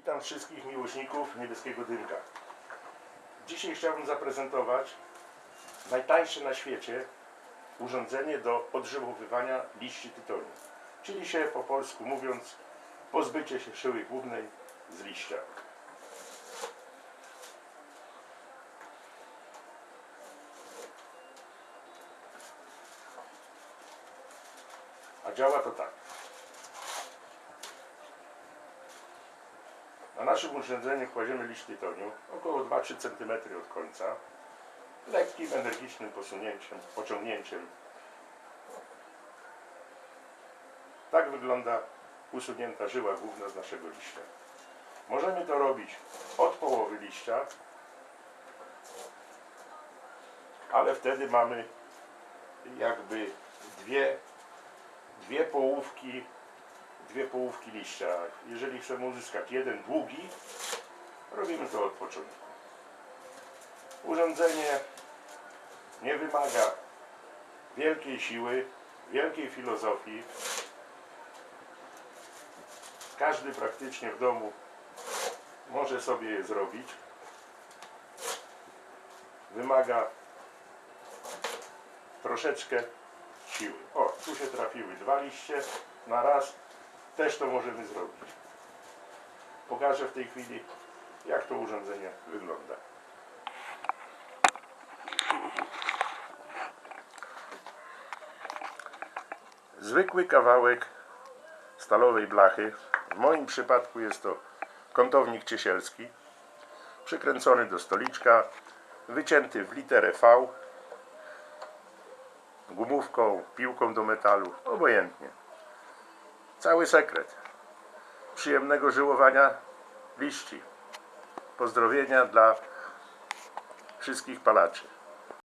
Witam wszystkich miłośników niebieskiego dymka. Dzisiaj chciałbym zaprezentować najtańsze na świecie urządzenie do odżyłowywania liści tytoniu. Czyli się po polsku mówiąc pozbycie się szyły głównej z liścia. A działa to tak. Na naszym urządzeniu kładziemy liść tytoniu około 2-3 cm od końca. Lekkim, energicznym posunięciem, pociągnięciem. Tak wygląda usunięta żyła główna z naszego liścia. Możemy to robić od połowy liścia, ale wtedy mamy jakby dwie, dwie połówki dwie połówki liścia. Jeżeli chcemy uzyskać jeden długi, robimy to od początku. Urządzenie nie wymaga wielkiej siły, wielkiej filozofii. Każdy praktycznie w domu może sobie je zrobić. Wymaga troszeczkę siły. O, tu się trafiły dwa liście na raz. Też to możemy zrobić. Pokażę w tej chwili, jak to urządzenie wygląda. Zwykły kawałek stalowej blachy. W moim przypadku jest to kątownik ciesielski. Przykręcony do stoliczka, wycięty w literę V, gumówką, piłką do metalu, obojętnie. Cały sekret. Przyjemnego żyłowania liści. Pozdrowienia dla wszystkich palaczy.